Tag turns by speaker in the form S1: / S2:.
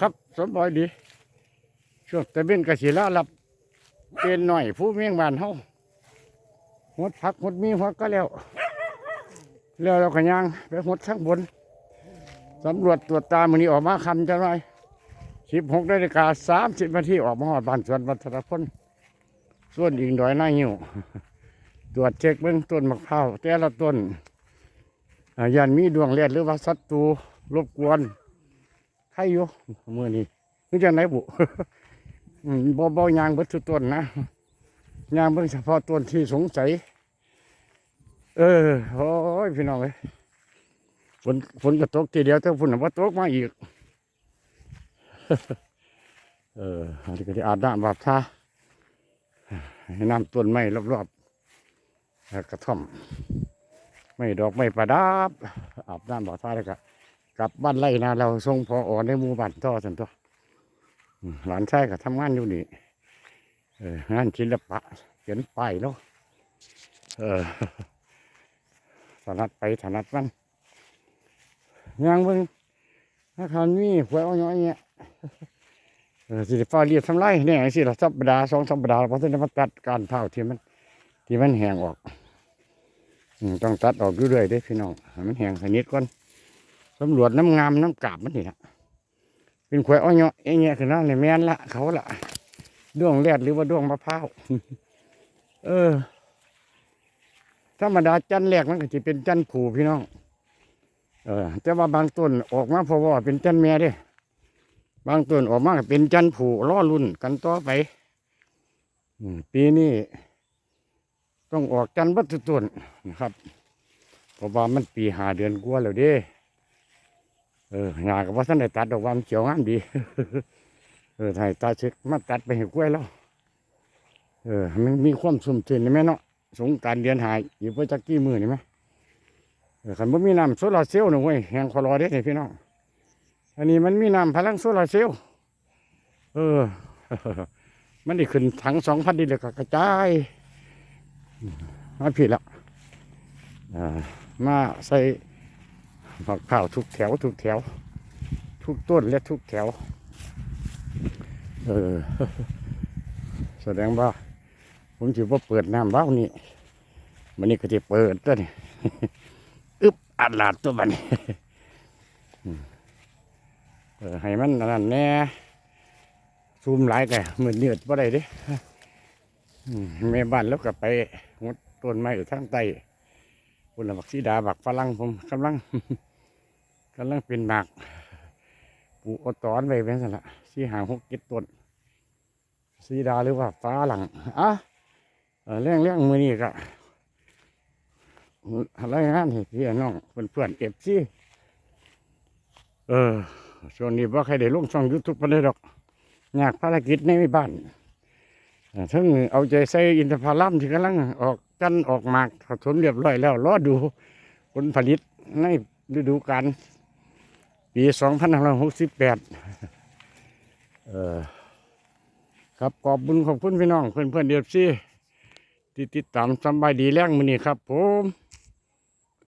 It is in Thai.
S1: ครับสมบอยดีช่วงแต่เป็นกระสิลารับเป็นหน่อยผู้เมียงบ้านเฮาหดพักหดมีหัวก็แล้วแล้วเราก็ย่างไปหดข้างบนสำรวจตรวจตามือนี้ออกมาคำจะหน่อยสิบหกนาฬิกาสามสิบนาทีออกมาหอดบ้านสวนวัฒนพลส่วนอิงดอยหน้าหิวตรวจเช็คเบื้องต้นมะพร้าวแต่ละต้นยันมีดวงเลียดหรือว่าศัตรูรบกวน ใครอยู่มือนี้นี่จังไหนบุบ่บ่ยางเบิดทุกต้นนะยางเบิ่งเฉพาะต้นที่สงสัย เออโอ้ยพี่น้องเอ้ยฝนฝนก็ตกทีเดียวแต่ฝนน่ะว่าตกมาอีก เอออันนี้ก็ที่อาบน้ำบาบท่าให้น้ำต้นไม้รอบๆกระท่อม ไม่ดอกไม่ประดับอาบน้ำบาบท่าแล้วก็ กลับบ้านไร่นะเราส่งพออ่อนในหมู่บ้านต่อสันตัวหลานชายก็ทำงานอยู่นี่งานศิลปะเขียนป้ายเนาะเออถนัดไปถนัดมันยังเบิ่งถ้าคันมีหวยอาอยเงี้ยสิฟ้าเรียบทำไรเนี่ยสิละสัปดาห์สองสัปดาห์เพราะฉะนั้นมาตัดการเผาที่มัน ที่มันแห้งออกต้องตัดออกเรื่อยๆด้พี่น้องมันแห้งสนิทก่อน สำรวจน้ำงามน้ำกาบมันนี่ละเป็นขวยอ้อยเนาะเองเงี้ยคือนั่นเลยแม่นละเขาละด้วงแรดหรือว่าด้วงมะพร้าวเออธรรมดาจันแรกมันก็จะเป็นจันทร์ผูพี่น้อง เออ แต่ว่าบางต้นออกมาพราะว่าเป็นจันทร์แม่เด้บางต้นออกมากเป็นจันผูล่อรุ่นกันต่อไปปีนี้ต้องออกจันวัตถุต้นนะครับเพราะว่ามันปีหาเดือนกว่าแล้วเด้ เออหญ้าก็ว่าท่านได้ตัดดอกว่ามันเขียวงามดี เออถ่ายตาเช็คมาตัดไปให้กล้วยแล้วเออมันมีความสุ่มชื่นนี่ไหมเนาะสงกรารเดือนหายอยู่เพื่อจักกี้มือนี่ไหมเออคันบ่มีน้ำโซลาร์เซลล์นะเว้ยแหงคอรอเด้นี่พี่น้องอันนี้มันมีน้ำพลังโซลาร์เซลล์เออ มันได้ขึ้นถังสองพันดิเลยก็กระจายอืมมาผิดแล้วอ่ามาใส่ ผักเผาวทุกแถวทุกแถว ทุกต้นและทุกแถว เออ แสดงว่า ผมถือว่าเปิดน้ำเบ้านี่มันนี่ก็จะเปิดตัวนี่อึบอัดลาดตัวมันเออให้มันนั่นแน่ซูมหลายแกเหมือนเนือดบ่ได้ดิแม่บ้านแล้วก็ไปงดต้นไม้อยู่ทางใต้คุณบักสีดาบักฝรั่งผมกำลัง กำลังเป็นหมากปลูกเอตอนไปเป็นสันละสี่หางหกเจ็ดต้นสีดาหรือว่าฟ้าหลังอะเรื่องเรื่องมือนี้ก็อะไรงานให้พี่น้องเพื่อนเพื่อนเอฟซีเออช่วงนี้ว่าใครได้ลงช่องยูทูบไปเลยดอกอยากภารกิจในบ้านทั้งเอาใจใส่อินทผลัมที่กำลังออกกันออกหมากผสมเรียบร้อยแล้วรอดูผลผลิตในฤดูกาล ปี2568เออครับขอบบุญขอบคุณพี่น้องเพื่อนเพื่อนเดียบซี่ที่ติดตามสำบายดีแรงมือนี้ครับผม